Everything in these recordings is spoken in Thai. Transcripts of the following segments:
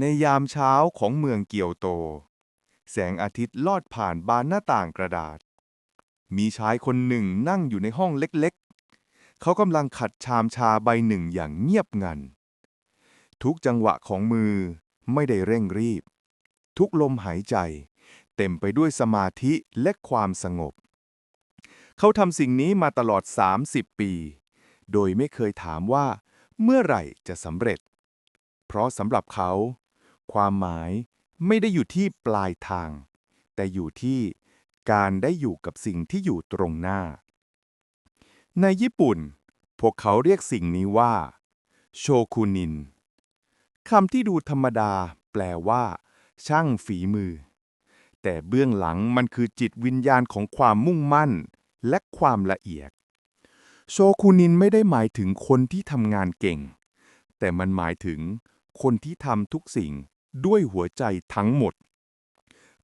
ในยามเช้าของเมืองเกียวโต แสงอาทิตย์ลอดผ่านบานหน้าต่างกระดาษ มีชายคนหนึ่งนั่งอยู่ในห้องเล็กๆ เขากำลังขัดชามชาใบหนึ่งอย่างเงียบงัน ทุกจังหวะของมือไม่ได้เร่งรีบ ทุกลมหายใจ เต็มไปด้วยสมาธิและความสงบ เขาทำสิ่งนี้มาตลอด 30 ปี โดยไม่เคยถามว่าเมื่อไหร่จะสำเร็จ เพราะสำหรับเขา ความหมายไม่ได้อยู่ที่ปลายทาง แต่อยู่ที่การได้อยู่กับสิ่งที่อยู่ตรงหน้า ในญี่ปุ่น พวกเขาเรียกสิ่งนี้ว่า โชคุนินคำที่ดูธรรมดาแปลว่า ช่างฝีมือ แต่เบื้องหลังมันคือจิตวิญญาณของความมุ่งมั่น และความละเอียด โชคุนินไม่ได้หมายถึงคนที่ทำงานเก่ง แต่มันหมายถึงคนที่ทำทุกสิ่ง ด้วยหัวใจทั้งหมด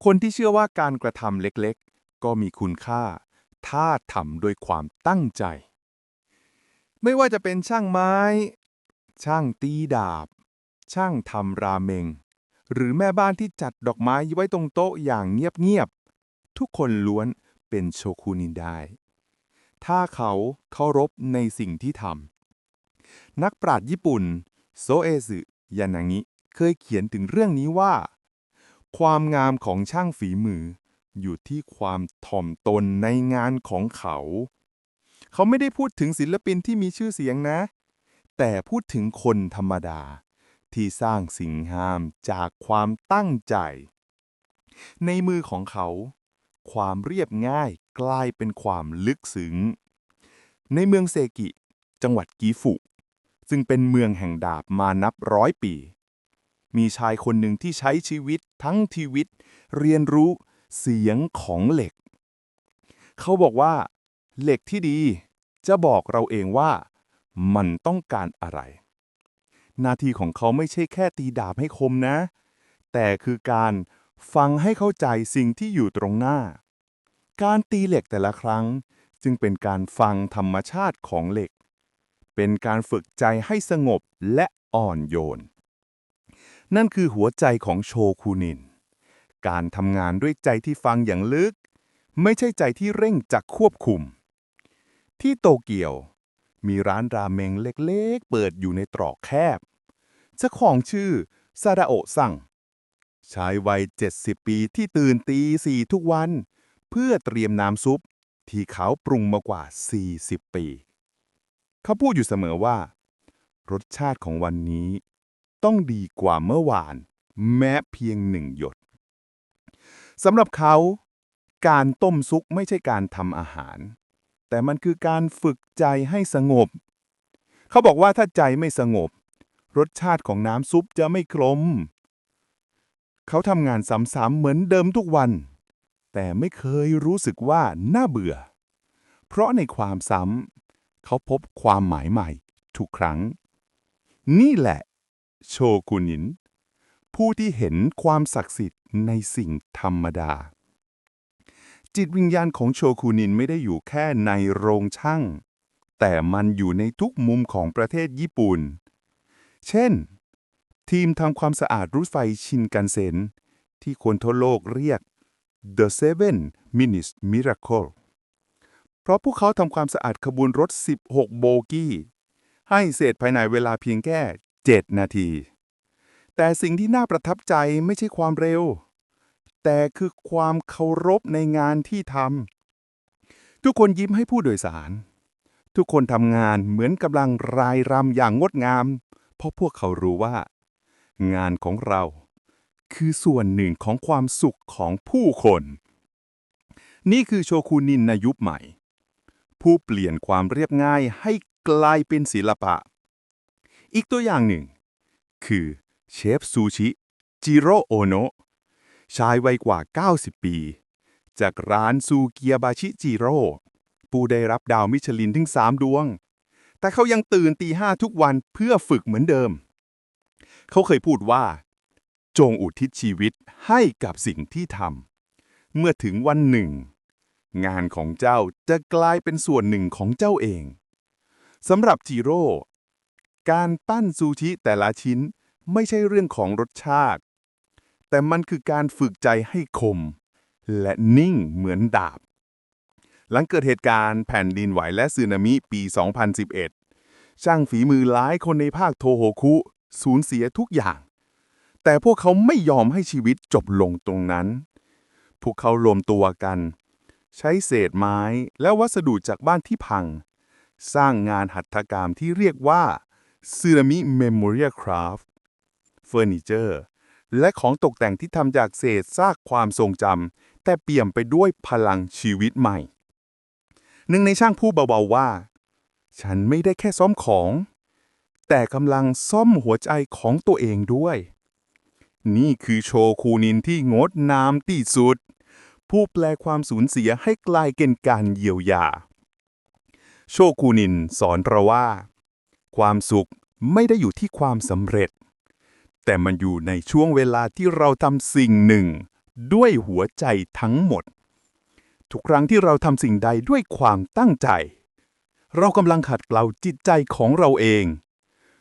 คนที่เชื่อว่าการกระทำเล็กๆ ก็มีคุณค่า ถ้าทำด้วยความตั้งใจ ไม่ว่าจะเป็นช่างไม้ ช่างตีดาบ ช่างทำราเมง หรือแม่บ้านที่จัดดอกไม้ไว้ตรงโต๊ะอย่างเงียบๆ ทุกคนล้วนเป็นโชคุนินได้ ถ้าเขาเคารพในสิ่งที่ทำนักปราชญ์ญี่ปุ่น โซเอซึยานางิ เคยเขียนถึงเรื่องนี้ว่า ความงามของช่างฝีมือ อยู่ที่ความถ่อมตนในงานของเขา เขาไม่ได้พูดถึงศิลปินที่มีชื่อเสียงนะ แต่พูดถึงคนธรรมดา ที่สร้างสิ่งงามจากความตั้งใจ ในมือของเขา ความเรียบง่ายกลายเป็นความลึกซึ้ง ในเมืองเซกิ จังหวัดกีฟุ ซึ่งเป็นเมืองแห่งดาบมานับร้อยปี มีชายคนหนึ่งที่ใช้ชีวิตทั้งชีวิต เรียนรู้เสียงของเหล็ก เขาบอกว่า เหล็กที่ดี จะบอกเราเองว่า มันต้องการอะไร นาทีของเขาไม่ใช่แค่ตีดาบให้คมนะ แต่คือการฟังให้เข้าใจสิ่งที่อยู่ตรงหน้า การตีเหล็กแต่ละครั้ง จึงเป็นการฟังธรรมชาติของเหล็ก เป็นการฝึกใจให้สงบและอ่อนโยน นั่นคือหัวใจของโชคุนิน การทำงานด้วยใจที่ฟังอย่างลึก ไม่ใช่ใจที่เร่งจักควบคุม ที่โตเกียว มีร้านราเมงเล็กๆ เปิดอยู่ในตรอกแคบ เจ้าของชื่อซาดาโอะซังชายวัย 70 ปีที่ตื่นตีสี่ทุกวัน เพื่อเตรียมน้ำซุป ที่เขาปรุงมากว่า 40 ปี เขาพูดอยู่เสมอว่า รสชาติของวันนี้ ต้องดีกว่าเมื่อวาน แม้เพียงหนึ่งหยดสำหรับเขา การต้มซุกไม่ใช่การทำอาหาร แต่มันคือการฝึกใจให้สงบ เขาบอกว่าถ้าใจไม่สงบ รสชาติของน้ำซุปจะไม่กลม เขาทำงานซ้ำๆเหมือนเดิมทุกวัน แต่ไม่เคยรู้สึกว่าน่าเบื่อ เพราะในความซ้ำเขาพบความหมายใหม่ทุกครั้ง นี่แหละ โชกุนิน ผู้ที่เห็นความศักดิ์สิทธิ์ในสิ่งธรรมดา จิตวิญญาณของโชคุนินไม่ได้อยู่แค่ในโรงช่าง แต่มันอยู่ในทุกมุมของประเทศญี่ปุ่น เช่น ทีมทำความสะอาดรถไฟชินกันเซ็น ที่คนทั่วโลกเรียก The Seven Minutes Miracle เพราะพวกเขาทำความสะอาดขบวนรถ 16 โบกี้ ให้เสร็จภายในเวลาเพียงแค่ 7 นาที แต่สิ่งที่น่าประทับใจไม่ใช่ความเร็ว แต่คือความเคารพในงานที่ทำทุกคนยิ้มให้ผู้โดยสาร ทุกคนทำงานเหมือนกำลังรายรำอย่างงดงาม เพราะพวกเขารู้ว่า งานของเราคือส่วนหนึ่งของความสุขของผู้คน นี่คือโชคุนินในยุคใหม่ ผู้เปลี่ยนความเรียบง่ายให้กลายเป็นศิลปะ อีกตัวอย่างหนึ่ง คือเชฟซูชิจิโรโอโนะชายวัยกว่า 90 ปี จากร้านซูเกียบาชิจิโร่ผู้ได้รับดาวมิชลินถึง 3 ดวง แต่เขายังตื่นตีห้าทุกวันเพื่อฝึกเหมือนเดิม เขาเคยพูดว่า จงอุทิศชีวิตให้กับสิ่งที่ทำเมื่อถึงวันหนึ่ง งานของเจ้าจะกลายเป็นส่วนหนึ่งของเจ้าเองสำหรับจิโร่ การปั้นซูชิแต่ละชิ้นไม่ใช่เรื่องของรสชาติ แต่มันคือการฝึกใจให้คม และนิ่งเหมือนดาบ หลังเกิดเหตุการณ์แผ่นดินไหวและสึนามิปี 2011 ช่างฝีมือหลายคนในภาคโทโฮคุสูญเสียทุกอย่าง แต่พวกเขาไม่ยอมให้ชีวิตจบลงตรงนั้น พวกเขารวมตัวกัน ใช้เศษไม้และวัสดุจากบ้านที่พัง สร้างงานหัตถกรรมที่เรียกว่า ซึนามิเมมโมเรียลคราฟเฟอร์นิเจอร์และของตกแต่งที่ทำจากเศษซากความทรงจำแต่เปี่ยมไปด้วยพลังชีวิตใหม่ หนึ่งในช่างพูดเบาๆว่า ฉันไม่ได้แค่ซ่อมของ แต่กำลังซ่อมหัวใจของตัวเองด้วย นี่คือโชคูนินที่งดงามที่สุด ผู้แปลความสูญเสียให้กลายเป็นการเยียวยา โชคูนินสอนเราว่า ความสุขไม่ได้อยู่ที่ความสำเร็จ แต่มันอยู่ในช่วงเวลาที่เราทำสิ่งหนึ่ง ด้วยหัวใจทั้งหมด ทุกครั้งที่เราทำสิ่งใดด้วยความตั้งใจ เรากำลังขัดเกลาจิตใจของเราเอง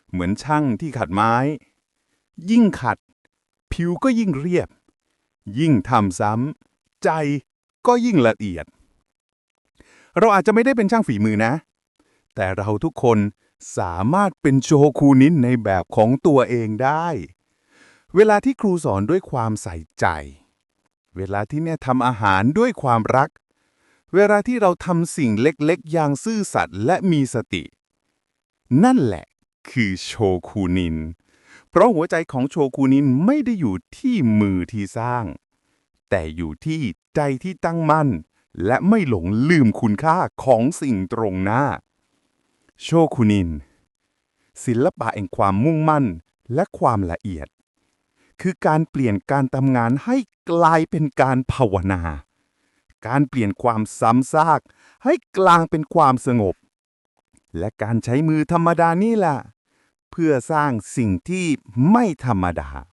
เหมือนช่างที่ขัดไม้ ยิ่งขัด ผิวก็ยิ่งเรียบ ยิ่งทำซ้ำใจก็ยิ่งละเอียด เราอาจจะไม่ได้เป็นช่างฝีมือนะ แต่เราทุกคน สามารถเป็นโชคูนินในแบบของตัวเองได้ เวลาที่ครูสอนด้วยความใส่ใจ เวลาที่เนี่ยทำอาหารด้วยความรัก เวลาที่เราทำสิ่งเล็กๆ อย่างซื่อสัตย์และมีสติ นั่นแหละคือโชคูนิน เพราะหัวใจของโชคูนินไม่ได้อยู่ที่มือที่สร้าง แต่อยู่ที่ใจที่ตั้งมั่น และไม่หลงลืมคุณค่าของสิ่งตรงหน้า โชคุนิน ศิลปะแห่งความมุ่งมั่นและความละเอียด คือการเปลี่ยนการทำงานให้กลายเป็นการภาวนา การเปลี่ยนความซ้ำซาก ให้กลางเป็นความสงบ และการใช้มือธรรมดานี่แหละ เพื่อสร้างสิ่งที่ไม่ธรรมดา